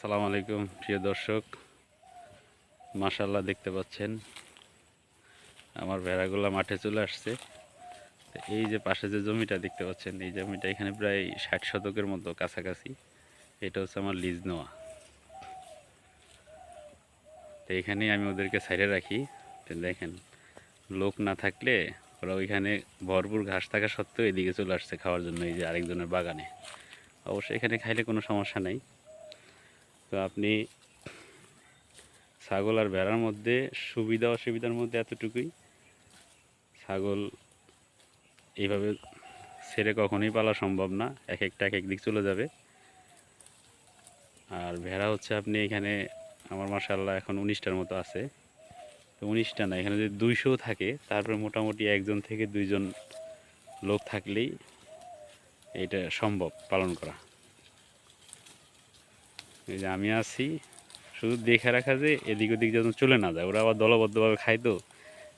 সালাম আলাইকুম, প্রিয় দর্শক। মাশাল্লাহ দেখতে পাচ্ছেন, আমার ভেড়াগুলা মাঠে চলে আসছে। এই যে পাশে যে জমিটা দেখতে পাচ্ছেন, এই জমিটা এখানে প্রায় ষাট শতকের মতো কাছাকাছি। এটা হচ্ছে আমার লিজ নেওয়া তো এখানেই আমি ওদেরকে সাইডে রাখি। তো দেখেন, লোক না থাকলে ওরা ওইখানে ভরপুর ঘাস থাকা সত্ত্বেও এদিকে চলে আসছে খাওয়ার জন্য, এই যে আরেকজনের বাগানে। অবশ্যই এখানে খাইলে কোনো সমস্যা নেই। তো আপনি ছাগল আর ভেড়ার মধ্যে সুবিধা অসুবিধার মধ্যে এতটুকুই। ছাগল এইভাবে ছেড়ে কখনোই পালা সম্ভব না, এক একটা এক এক দিক চলে যাবে। আর ভেড়া হচ্ছে আপনি এখানে, আমার মাসাল্লাহ এখন উনিশটার মতো আছে। তো উনিশটা না, এখানে যদি দুইশো থাকে, তারপরে মোটামুটি একজন থেকে দুইজন লোক থাকলেই এটা সম্ভব পালন করা। এই যে আমি আছি, শুধু দেখে রাখা যে এদিক ওদিক যেন চলে না যায়। ওরা আবার দলবদ্ধভাবে খায় তো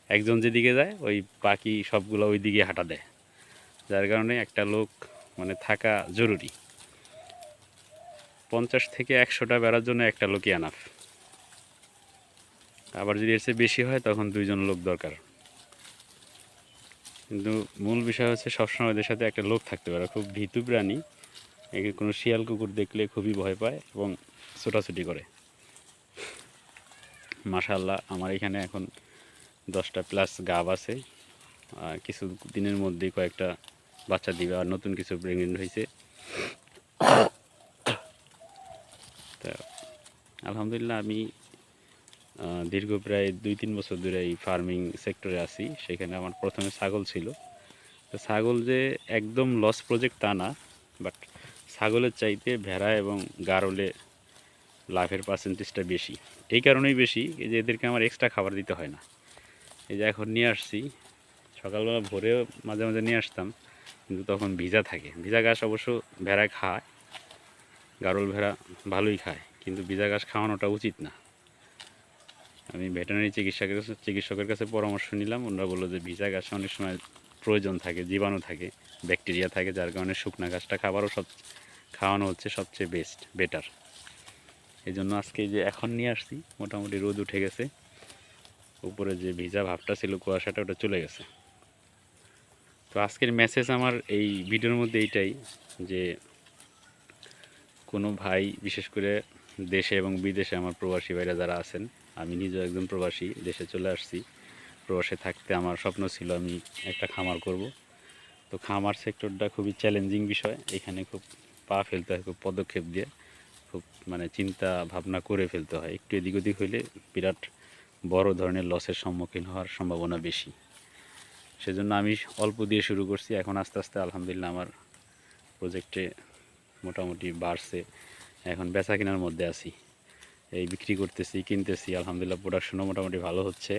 একজন যেদিকে যায়, ওই বাকি সবগুলো ওই দিকে হাঁটা দেয়। যার কারণে একটা লোক মানে থাকা জরুরি। পঞ্চাশ থেকে একশোটা বেড়ার জন্য একটা লোকই আনাফ। আবার যদি এর বেশি হয়, তখন দুইজন লোক দরকার। কিন্তু মূল বিষয় হচ্ছে সবসময় ওদের সাথে একটা লোক থাকতে পারে। খুব ভীতু প্রাণী একে কোনো শিয়াল কুকুর দেখলে খুবই ভয় পায় এবং ছোটাছুটি করে। মাশাল্লাহ আমার এখানে এখন দশটা প্লাস গাব আছে। কিছু দিনের মধ্যেই কয়েকটা বাচ্চা দিবে আর নতুন কিছু প্রেগনেন্ট হয়েছে তা, আলহামদুলিল্লাহ আমি দীর্ঘ প্রায় দুই তিন বছর ধরে এই ফার্মিং সেক্টরে আছি। সেখানে আমার প্রথমে ছাগল ছিল। তো ছাগল যে একদম লস প্রজেক্ট তা না বাট ছাগলের চাইতে ভেড়া এবং গারলে লাভের পার্সেন্টেজটা বেশি। এই কারণেই বেশি যে এদেরকে আমার এক্সট্রা খাবার দিতে হয় না। এই যে এখন নিয়ে আসছি, সকালবেলা ভোরে মাঝে মাঝে নিয়ে আসতাম, কিন্তু তখন ভিজা থাকে। ভিজা ঘাস অবশ্য ভেড়া খায়, গারল ভেড়া ভালোই খায়, কিন্তু ভিজা ঘাস খাওয়ানোটা উচিত না। আমি ভেটেনারি চিকিৎসকের চিকিৎসকের কাছে পরামর্শ নিলাম, ওনারা বলল যে ভিজা ঘাসে অনেক সময় প্রয়োজন থাকে, জীবাণু থাকে, ব্যাকটেরিয়া থাকে, যার কারণে শুকনা ঘাসটা খাবারও সব খাওয়ানো হচ্ছে সবচেয়ে বেস্ট বেটার এই জন্য আজকে যে এখন নিয়ে আসছি, মোটামুটি রোদ উঠে গেছে। উপরে যে ভিজা ভাবটা ছিল কুয়াশাটা, ওটা চলে গেছে। তো আজকের মেসেজ আমার এই ভিডিওর মধ্যে এইটাই যে, কোনো ভাই, বিশেষ করে দেশে এবং বিদেশে আমার প্রবাসী ভাইরা যারা আছেন, আমি নিজেও একজন প্রবাসী, দেশে চলে আসছি। প্রবাসে থাকতে আমার স্বপ্ন ছিল আমি একটা খামার করব। তো খামার সেক্টরটা খুবই চ্যালেঞ্জিং বিষয়। এখানে খুব পা ফেলতে হয়, খুব পদক্ষেপ দিয়ে, খুব মানে চিন্তা ভাবনা করে ফেলতে হয়। একটু এদিক ওদিক হইলে বিরাট বড় ধরনের লসের সম্মুখীন হওয়ার সম্ভাবনা বেশি। সেজন্য আমি অল্প দিয়ে শুরু করছি। এখন আস্তে আস্তে আলহামদুলিল্লাহ আমার প্রজেক্টে মোটামুটি বাড়ছে। এখন বেচা কেনার মধ্যে আছি। এই বিক্রি করতেছি, কিনতেছি, আলহামদুলিল্লাহ প্রোডাকশনও মোটামুটি ভালো হচ্ছে।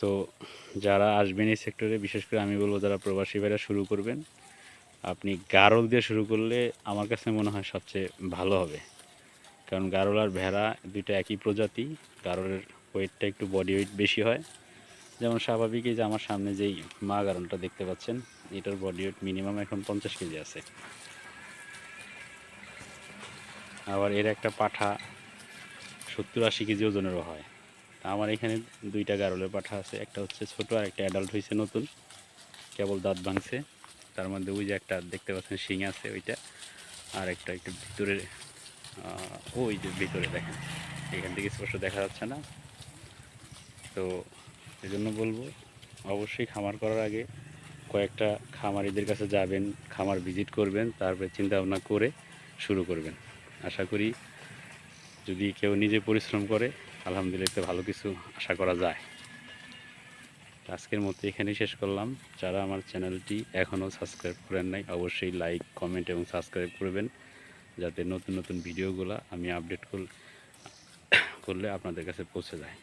তো যারা আসবেন এই সেক্টরে বিশেষ করে আমি বলব যারা প্রবাসী ভাইরা শুরু করবেন আপনি গারল দিয়ে শুরু করলে আমার কাছে মনে হয় সবচেয়ে ভালো হবে। কারণ গারল আর ভেড়া দুইটা একই প্রজাতি, গারলের ওয়েটটা একটু বডি ওয়েট বেশি হয়। যেমন স্বাভাবিকই যে আমার সামনে যেই মা গারলটা দেখতে পাচ্ছেন, এটার বডি ওয়েট মিনিমাম এখন পঞ্চাশ কেজি আছে। আবার এর একটা পাঠা সত্তর আশি কেজি ওজনেরও হয়। আমার এখানে দুইটা গারলের পাঠা আছে, একটা হচ্ছে ছোট আর একটা অ্যাডাল্ট হয়েছে নতুন, কেবল দাঁত ভাঙছে। তার মধ্যে ওই যে একটা দেখতে পাচ্ছেন শিং আছে ওইটা, আর একটা একটু ভিতরে ওই যে ভিতরে দেখেন, এখান থেকে স্পষ্ট দেখা যাচ্ছে না। তো এই জন্য বলব, অবশ্যই খামার করার আগে কয়েকটা খামারিদের কাছে যাবেন, খামার ভিজিট করবেন, তারপরে চিন্তা ভাবনা করে শুরু করবেন। আশা করি যদি কেউ নিজে পরিশ্রম করে, আলহামদুলিল্লাহ ভালো কিছু আশা করা যায়। আজকের মতো এখানেই শেষ করলাম। যারা আমার চ্যানেলটি এখনও সাবস্ক্রাইব করেন নাই, অবশ্যই লাইক, কমেন্ট এবং সাবস্ক্রাইব করবেন। যাতে নতুন নতুন ভিডিওগুলো আমি আপডেট করলে আপনাদের কাছে পৌঁছে যায়।